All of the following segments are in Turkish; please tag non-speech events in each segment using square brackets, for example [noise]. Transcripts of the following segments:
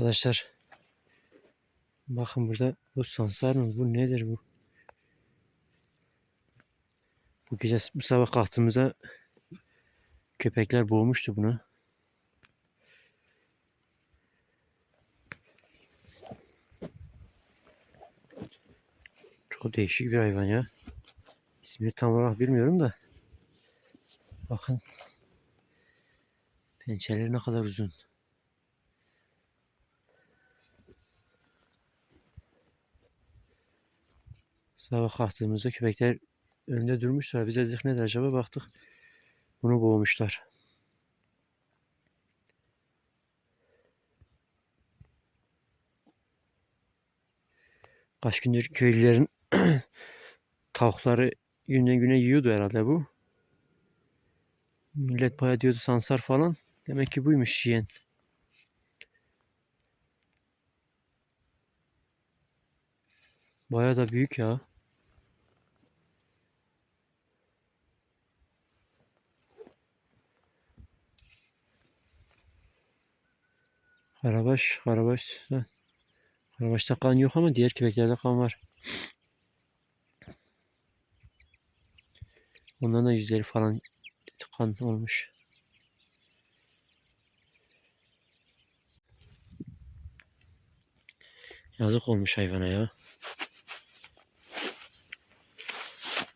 Arkadaşlar bakın burada bu sansar mı? Bu nedir bu? Bu gece bu sabah kalktığımızda köpekler boğmuştu bunu. Çok değişik bir hayvan ya. İsmini tam olarak bilmiyorum da. Bakın. Pençeleri ne kadar uzun. Sabah kalktığımızda köpekler önünde durmuşlar. Biz de dedik nedir acaba baktık. Bunu boğmuşlar. Kaç gündür köylülerin [clears throat] tavukları günden güne yiyordu herhalde bu. Millet bayağı diyordu sansar falan. Demek ki buymuş yiyen. Bayağı da büyük ya. Karabaş. da- Karabaşta kan yok ama diğer köpeklerde kan var. Ondan da yüzleri falan kan olmuş. Yazık olmuş hayvana ya.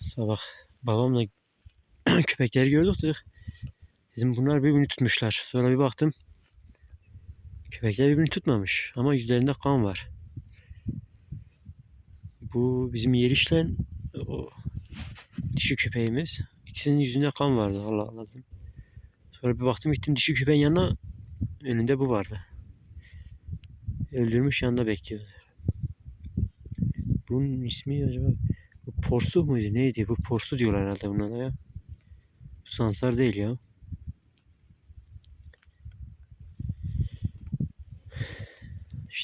Sabah babamla [clears throat] köpekleri gördük dedik. Dedim bunlar birbirini tutmuşlar. Sonra bir baktım. Köpekler birbirini tutmamış. Ama yüzlerinde kan var. Bu bizim yerişle o dişi köpeğimiz. İkisinin yüzünde kan vardı. Allah Allah. Sonra bir baktım gittim dişi köpeğin yanına. Önünde bu vardı. Öldürmüş yanında bekliyordu. Bunun ismi acaba bu porsu muydu neydi? Bu porsu diyorlar herhalde buna da ya. Bu sansar değil ya.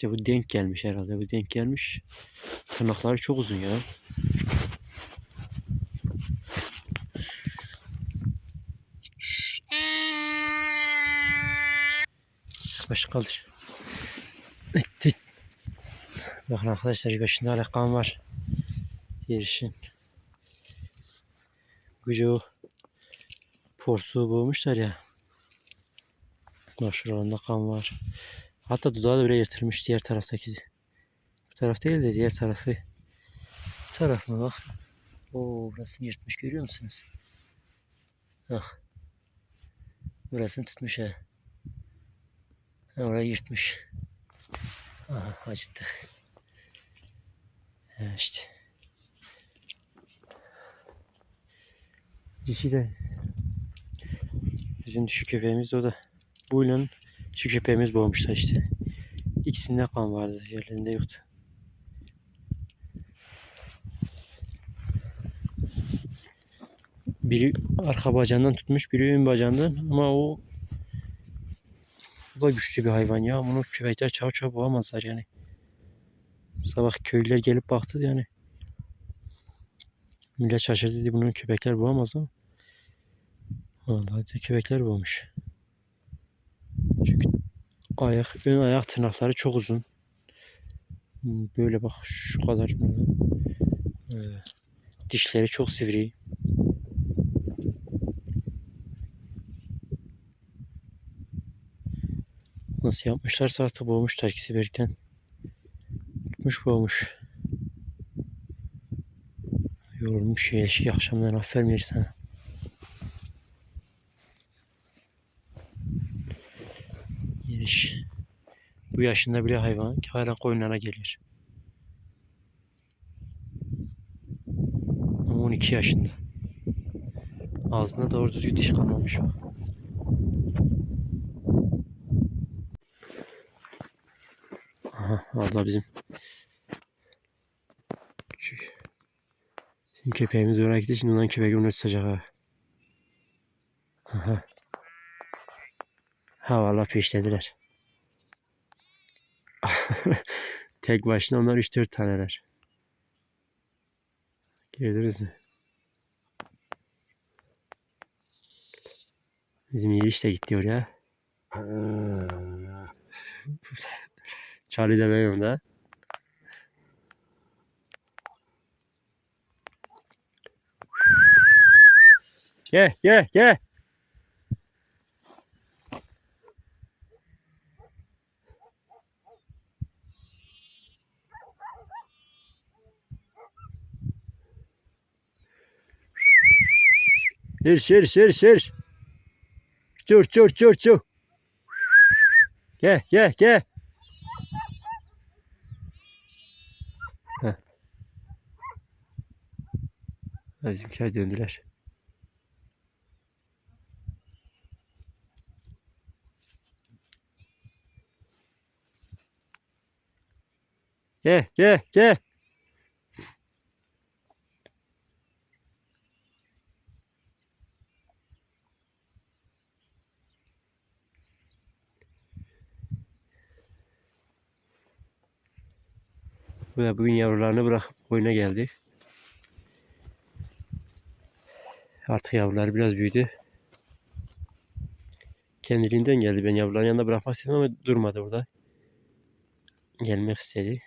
İşte bu denk gelmiş herhalde. Bu denk gelmiş. Tırnakları çok uzun ya. Baş kaldır. Bakın arkadaşlar başında kan var. Yerişin. Gücü porsu boğmuşlar ya. Bak şuralarında kan var. Hatta dudağı da bile yırtılmış diğer taraftaki. Bu taraf değil de diğer tarafı. Bu taraf mı bak. Oo burasını yırtmış görüyor musunuz? Ah. Burasını tutmuş ha. Ha, orayı yırtmış. Aha acıttık. Ha, işte. Dişi de bizim düşük köpeğimiz o da. Bu ile şu köpeğimiz boğmuşlar işte. İkisinde kan vardı. Diğerlerinde yoktu. Biri arka bacağından tutmuş, biri ön bacağından ama o bu da güçlü bir hayvan ya. Bunu köpekler çav çav boğamazlar yani. Sabah köylüler gelip baktı yani. Millet şaşırdı dedi bunu köpekler boğamaz ama. Vallahi de köpekler boğmuş. Çünkü ayak, ön ayak tırnakları çok uzun. Hmm, Böyle bak şu kadar. Ee, dişleri çok sivri. Nasıl yapmışlarsa artık boğmuşlar ikisi birlikten. Tutmuş boğmuş. Yorulmuş ya eşki akşamdan aferin sana. Bu yaşında bile hayvan hala koyunlara geliyor. Ama 12 yaşında. Ağzında doğru düzgün diş kalmamış. Aha valla bizim şu, bizim köpeğimiz oraya gitti şimdi ondan köpek onu tutacak ha. Aha. Ha valla peşlediler. [laughs] Tek başına onlar 3-4 taneler. Girdiniz mi? Bizim Yeliş de gitti oraya. Charlie de benim de. Gel gel gel. Sür sür sür sür. Çur çur çur çur. Gel gel gel. Heh. Bizimkiler döndüler. Gel gel gel. Bu da bugün yavrularını bırakıp koyuna geldi. Artık yavrular biraz büyüdü. Kendiliğinden geldi. Ben yavruların yanında bırakmak istedim ama durmadı burada. Gelmek istedi.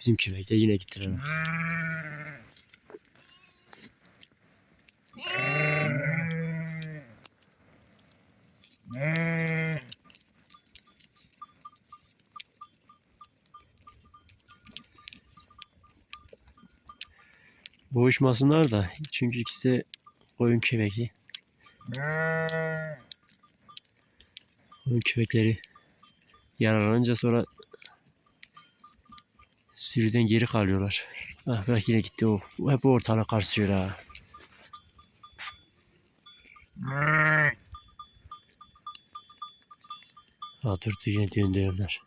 Bizim köpek de yine gittiler. Boğuşmasınlar da çünkü ikisi de koyun köpekli. Koyun köpekleri yaralanınca sonra sürüden geri kalıyorlar. Ah bak yine gitti o. Hep ortalık karıştırıyor ha. Ha durdu yine döndürüyorlar.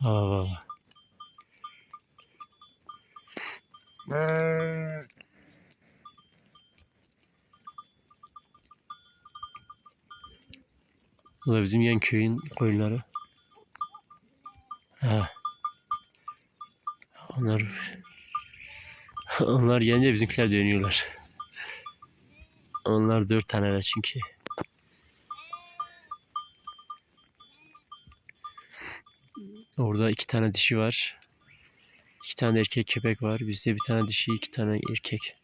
Ha ha ha. Bu da bizim yan köyün koyunları. Ha. Onlar [laughs] onlar gelince bizimkiler dönüyorlar. Onlar dört taneler çünkü. Orada iki tane dişi var. İki tane erkek köpek var. Bizde bir tane dişi, iki tane erkek.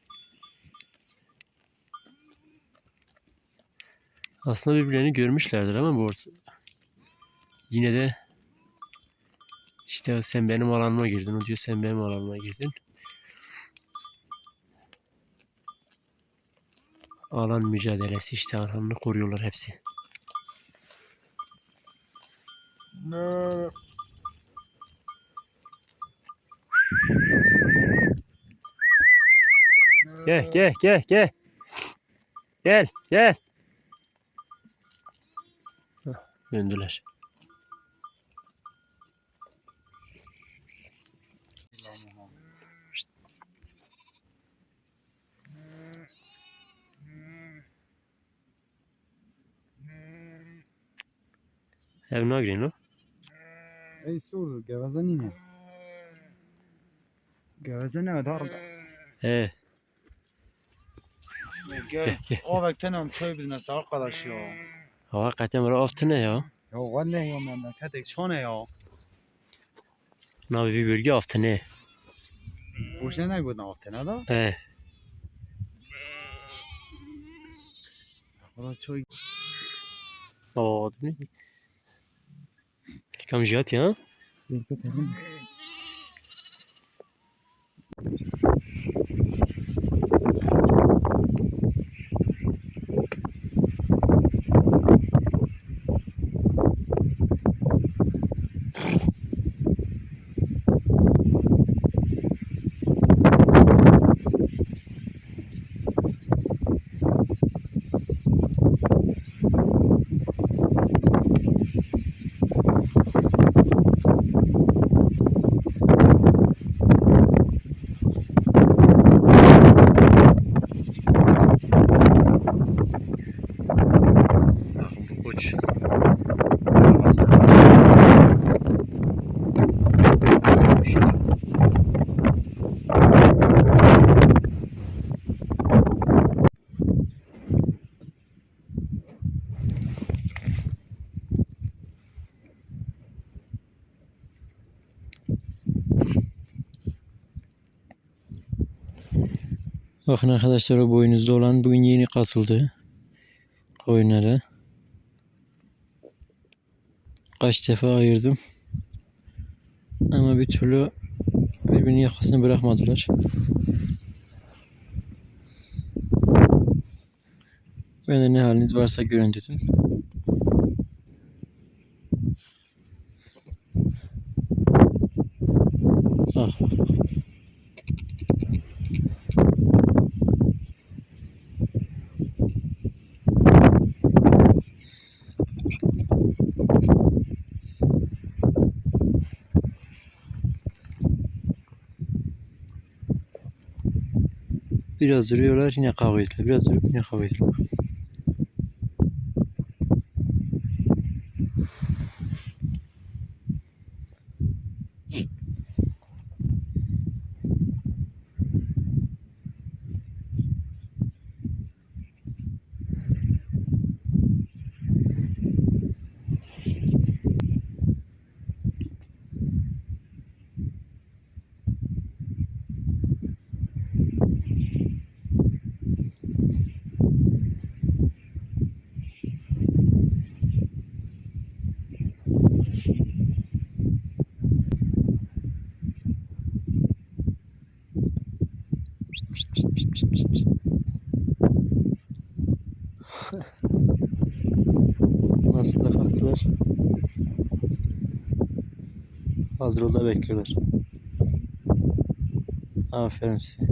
Aslında birbirlerini görmüşlerdir ama bu. Yine de işte sen benim alanıma girdin. O diyor sen benim alanıma girdin. Alan mücadelesi işte alanını koruyorlar hepsi. Gel gel gel gel. Gel gel. Döndüler. Ev nagrin o. Ey sur geveze nine. Geveze ne dar. He. Gel. [laughs] O vakten köy bilmesi arkadaş ya. Hakikaten aftı ne ya? Ya vallahi ya memleketek çone ya. Nabi bir bölge aftı ne? Boşuna ne gudun vaktene da? He. Valla çoy. Aa, ne? Kam jat ya? Dikkat edin. düşür. Bakın arkadaşlar o boyunuzda olan bugün yeni katıldı oyunlara. Kaç defa ayırdım. Ama bir türlü birbirinin yakasını bırakmadılar. Ben de ne haliniz varsa görün dedim. Ah. Biraz duruyorlar yine kavga ediyorlar. Biraz durup yine kavga ediyorlar. Nasıl da kalktılar. Hazır ol da bekliyorlar. Aferin size.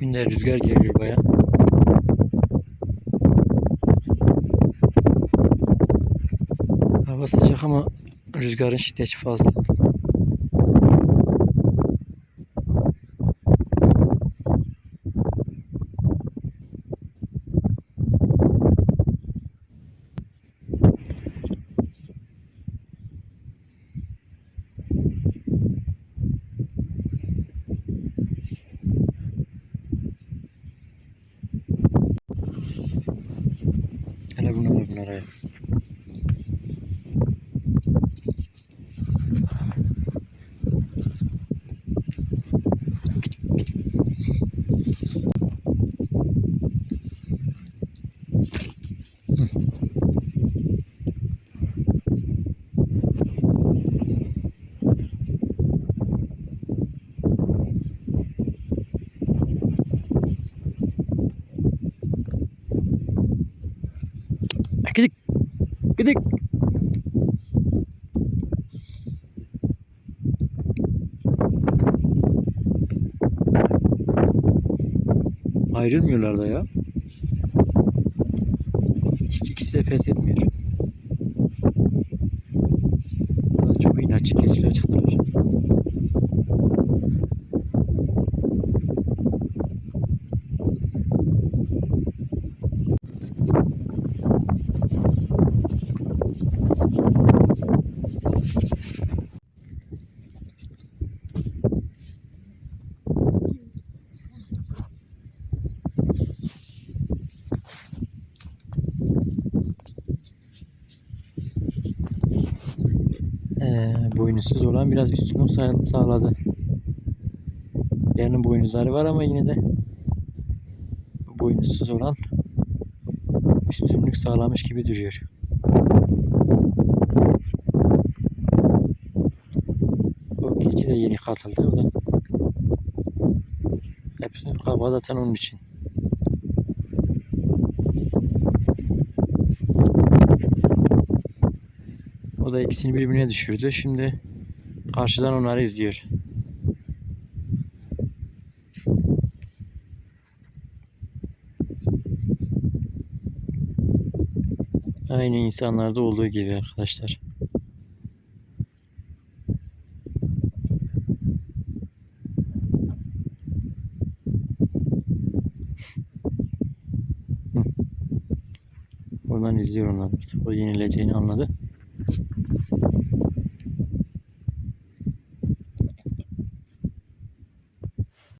Günde rüzgar geliyor baya. Hava sıcak ama rüzgarın şiddeti fazla. Hele bunlar bunlara. Gidik. Gidik. Ayrılmıyorlar da ya. Hiç ikisi de pes etmiyor. Boynuzsuz olan biraz üstünlük sağ- sağladı. Diğerinin boynuzları var ama yine de bu boynuzsuz olan üstünlük sağlamış gibi duruyor. O keçi de yeni katıldı. O da hepsi kaba zaten onun için. Da ikisini birbirine düşürdü. Şimdi karşıdan onları izliyor. Aynı insanlarda olduğu gibi arkadaşlar. Oradan izliyor onlar artık. O yenileceğini anladı.